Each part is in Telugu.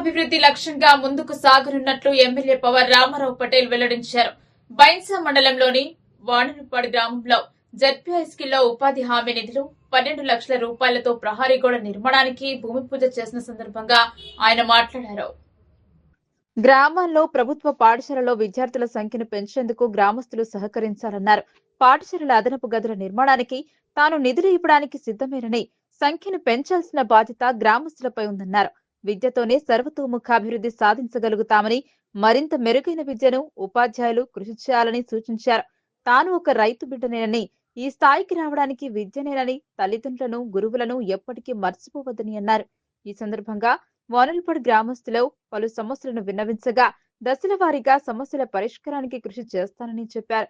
గ్రామాభివృద్ధి లక్ష్యంగా ముందుకు సాగనున్నట్లు ఎమ్మెల్యే పవర్ రామారావు పటేల్ వెల్లడించారు. బైన్సా మండలంలోని వాణనుపాడు గ్రామంలో జెడ్పీఐస్కిల్లో ఉపాధి హామీ నిధులు పన్నెండు లక్షల రూపాయలతో ప్రహారీ గోడ నిర్మాణానికి భూమి పూజ చేసిన సందర్భంగా ఆయన మాట్లాడారు. గ్రామాల్లో ప్రభుత్వ పాఠశాలలో విద్యార్థుల సంఖ్యను పెంచేందుకు గ్రామస్తులు సహకరించాలన్నారు. పాఠశాలల అదనపు గదుల నిర్మాణానికి తాను నిధులు ఇవ్వడానికి సిద్ధమేనని సంఖ్యను పెంచాల్సిన బాధ్యత గ్రామస్తులపై ఉందన్నారు. విద్యతోనే సర్వతోముఖాభివృద్ధి సాధించగలుగుతామని మరింత మెరుగైన విద్యను ఉపాధ్యాయులు కృషి చేయాలని సూచించారు. తాను ఒక రైతు బిడ్డనేనని ఈ స్థాయికి రావడానికి విద్యనేనని తల్లిదండ్రులను గురువులను ఎప్పటికీ మర్చిపోవద్దని అన్నారు. ఈ సందర్భంగా వానల్పడ్ గ్రామస్తులు పలు సమస్యలను విన్నవించగా దశల వారీగా సమస్యల పరిష్కారానికి కృషి చేస్తానని చెప్పారు.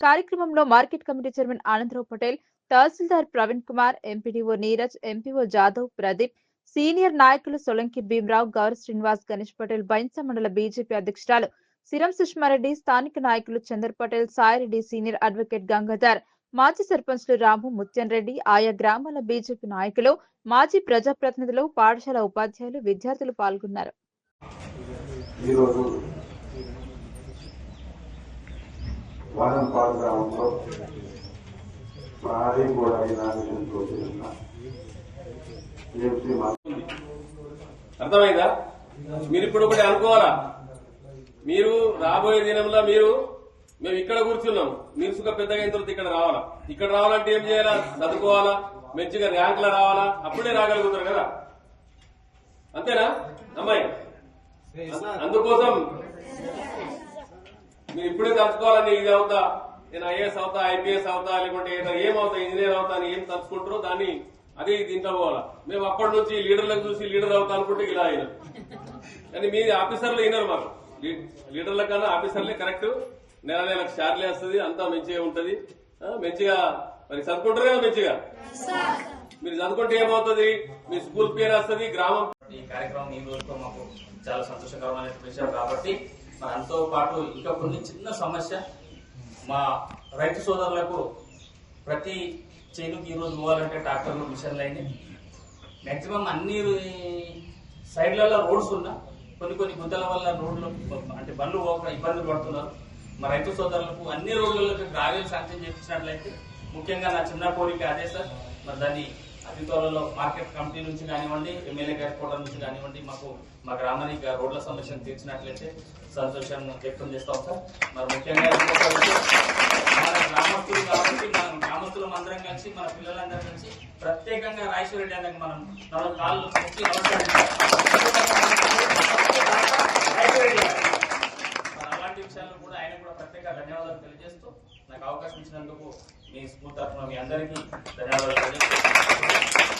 కార్యక్రమంలో market committee chairman Anandarao Patel tahsildar Praveen Kumar MPDO Neeraj MPO Jadhav Pradeep senior నాయకులు సొలంకి భీమరావు గౌరవ్ శ్రీనివాస్ గణేష్ పటేల్ బైన్స మండల బీజేపీ అధ్యక్షురాలు సిరం సుష్మారెడ్డి స్థానిక నాయకులు చందర్ పటేల్ సాయిరెడ్డి సీనియర్ అడ్వకేట్ గంగాధర్ మాజీ సర్పంచ్లు రాము ముత్యన్ రెడ్డి ఆయా గ్రామాల బీజేపీ నాయకులు మాజీ ప్రజాప్రతినిధులు పాఠశాల ఉపాధ్యాయులు విద్యార్థులు పాల్గొన్నారు. ఈరోజు గ్రామంలో గోడ అర్థమైందా? మీరు ఇప్పుడు ఒకటి అనుకోవాలా? మీరు రాబోయే దినంలో మీరు మేము ఇక్కడ కూర్చున్నాం. మీరు సుఖ పెద్దగా అయిన ఇక్కడ రావాలా? ఇక్కడ రావాలంటే ఏం చేయాలా? చదువుకోవాలా? మంచిగా ర్యాంకులు రావాలా? అప్పుడే రాగలుగుతారు కదా. అంతేనా? అమ్మాయి? అందుకోసం మీరు ఇప్పుడే తలుచుకోవాలని ఇది అవుతా నేను ఐఏఎస్ అవుతా ఐపీఎస్ అవుతా లేకుంటే ఏదైనా ఏం అవుతా ఇంజనీర్ అవుతా అని ఏం తలుచుకుంటారో దాన్ని అదే దీంట్లో పోవాలా. మేము అప్పటి నుంచి లీడర్లను చూసి లీడర్ అవుతా అనుకుంటే ఇలా అయినా. కానీ మీ ఆఫీసర్లు అయినారు మాకు. లీ- లీడర్ల కన్నా ఆఫీసర్లే కరెక్ట్. నెల నెలకు షార్లే వస్తుంది అంతా మంచిగా ఉంటది. మంచిగా మరి చదువుకుంటారు కదా మంచిగా? మీరు చదువుకుంటే ఏమవుతుంది? మీ స్కూల్ పేరు వస్తుంది గ్రామం ఈ కార్యక్రమం ఈ రోజుతో మాకు చాలా సంతోషకరమైన విషయం కాబట్టి మరి పాటు ఇంకా కొన్ని చిన్న సమస్య మా రైతు సోదరులకు ప్రతి చేనుకి ఈరోజు పోవాలంటే ట్రాక్టర్లు మిషన్లు అయినాయి. మ్యాక్సిమం అన్ని సైడ్లలో రోడ్స్ ఉన్నా కొన్ని కొన్ని గుంతల వల్ల రోడ్లు అంటే బండ్లు పోకుండా ఇబ్బందులు పడుతున్నారు. మా రైతు సోదరులకు అన్ని రోడ్లకు గ్రావెల్ శాంక్షన్ చేయించినట్లయితే ముఖ్యంగా నా చిన్న కోరిక అదే సార్. మరి దాన్ని అతి త్వరలో మార్కెట్ కమిటీ నుంచి కానివ్వండి ఎమ్మెల్యే గారి కోట నుంచి కానివ్వండి మాకు మా గ్రామానికి రోడ్ల సమస్యను తీర్చినట్లయితే సంతోషాన్ని వ్యక్తం చేస్తాం సార్. మరి ముఖ్యంగా గ్రామస్తులు కలిసి మన పిల్లలందరూ కలిసి ప్రత్యేకంగా రాజేశ్వర రెడ్డి అన్నకి మనం నాలుగు కాళ్ళు మొక్కి నమస్కరించాలి. అలాంటి విషయాల్లో కూడా ఆయన కూడా ప్రత్యేక ధన్యవాదాలు తెలియజేస్తూ నాకు అవకాశం ఇచ్చినందుకు మీ స్కూల్ తరఫున మీ అందరికీ ధన్యవాదాలు తెలియజేస్తాను